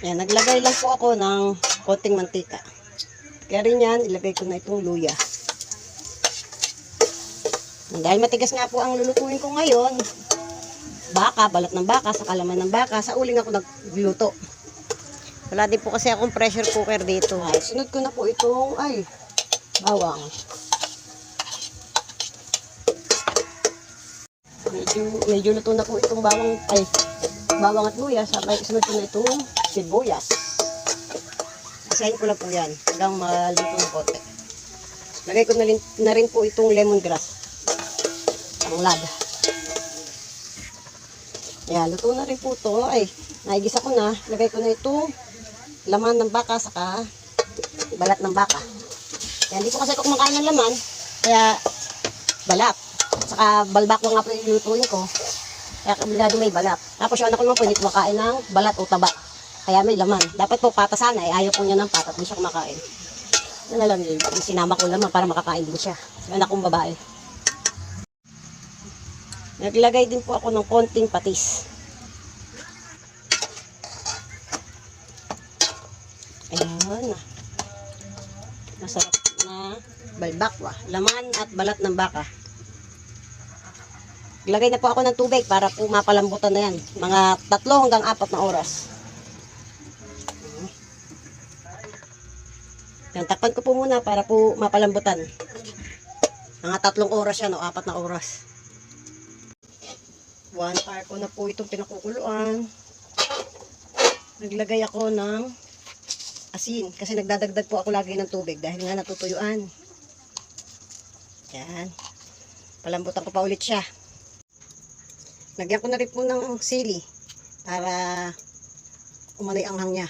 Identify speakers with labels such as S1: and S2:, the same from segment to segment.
S1: Yan, naglagay lang po ako ng konting mantika. Kaya rin yan, ilagay ko na itong luya. Dahil matigas nga po ang lulutuin ko ngayon, baka, balat ng baka, sa kalaman ng baka, sa uling ako nagluto.
S2: Wala din po kasi akong pressure cooker dito.
S1: Ay, sunod ko na po itong, ay, bawang. Medyo, medyo luto na po itong bawang, ay, bawang at luya. Sabay, sunod ko na itong sibuyas. Isahin ko lang po yan, hanggang maluto ng. Lagay ko na rin, na rin po itong lemongrass. Ang lada. Yan, luto na rin po ito. Ay, naigisa ko na. Lagay ko na itong laman ng baka saka balat ng baka. Yan, hindi ko kasi ako kumakain ng laman, kaya balat. Saka balbako nga po yung lutuin ko. Kaya kabigado may balat. Tapos yung anak ko naman po hindi kumakain ng balat o taba. Kaya may laman. Dapat po pata sana eh. Ayaw po niya ng pata. Hindi siya kumakain. Na lang yun. Sinama ko laman para makakain din siya. Yung anak kong babae. Naglagay din po ako ng konting patis. Ayan. Masarap na balbakwa. Laman at balat ng baka. Lagay na po ako ng tubig para po mapalambutan na yan. Mga tatlo hanggang apat na oras. Yan, takpan ko po muna para po mapalambutan. Mga tatlong oras yan o apat na oras. One hour ko na po itong pinakukuluan. Naglagay ako ng asin. Kasi nagdadagdag po ako lagi ng tubig dahil nga natutuyuan. Yan. Palambutan ko pa ulit siya. Lagyan ko na rin po ng sili para umanoy ang hang niya.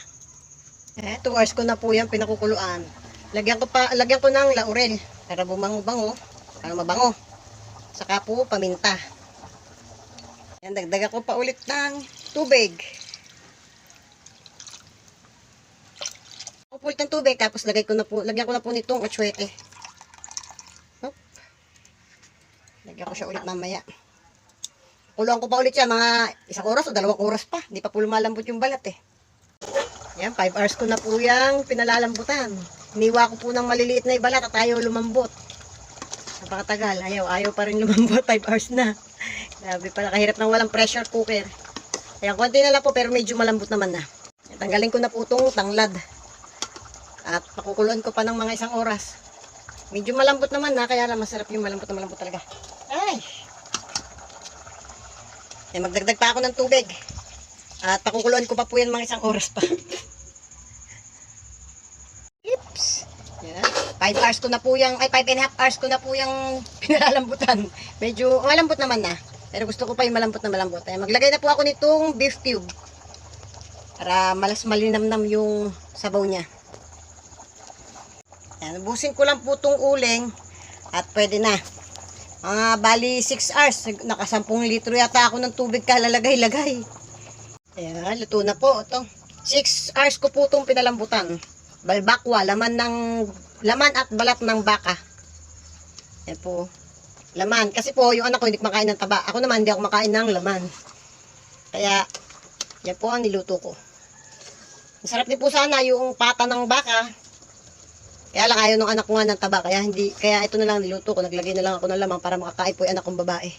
S1: Eh, 2 hours ko na po yan pinakukuluan. Lagyan ko pa, lagyan ko ng laurel para bumango-bango, para mabango. Saka po paminta. Yan, dagdagan ko pa ulit ng tubig. Upulit ng tubig, tapos lagay ko na po, lagyan ko na po nitong atsuete. Lagyan ko siya ulit mamaya. Kuluan ko pa ulit siya, mga isang oras o dalawang oras pa. Hindi pa po lumalambot yung balat eh. Yan, 5 hours ko na po yung pinalalambutan. Iniwa ko po ng maliliit na balat at ayaw lumambot. Napakatagal, ayaw, ayaw pa rin lumambot, 5 hours na. Grabe pala, kahirap ng walang pressure cooker. Ayan, konti na lang po, pero medyo malambot naman na. Tanggalin ko na po itong tanglad. At pakukuluan ko pa ng mga isang oras. Medyo malambot naman na, kaya lang masarap yung malambot na malambot talaga. Ay! Yan, magdagdag pa ako ng tubig. At pakukuluan ko pa po yan mga isang oras pa. Oops! Yan. 5 hours ko na po yung, ay 5 and a half hours ko na po yung pinalalambutan. Medyo malambot naman na. Pero gusto ko pa yung malambot na malambot. Ay, maglagay na po ako nitong beef cube. Para malas malinamnam yung sabaw niya. Yan, busin ko lang po itong uling at pwede na. Mga bali 6 hours, naka 10 litro yata ako ng tubig kalalagay-lagay. Ayan, luto na po ito. 6 hours ko po itong pinalambutan. Balbakwa, laman ng laman at balat ng baka. Yan po. Laman. Kasi po, yung anak ko hindi kumakain ng taba. Ako naman, hindi ako makain ng laman. Kaya, yan po ang niluto ko. Masarap din po sana yung pata ng baka. Kaya lang ayaw ng anak ko nga ng taba. Kaya hindi, kaya ito na lang niluto ko. Naglagay na lang ako ng lamang para makakain po yung anak kong babae.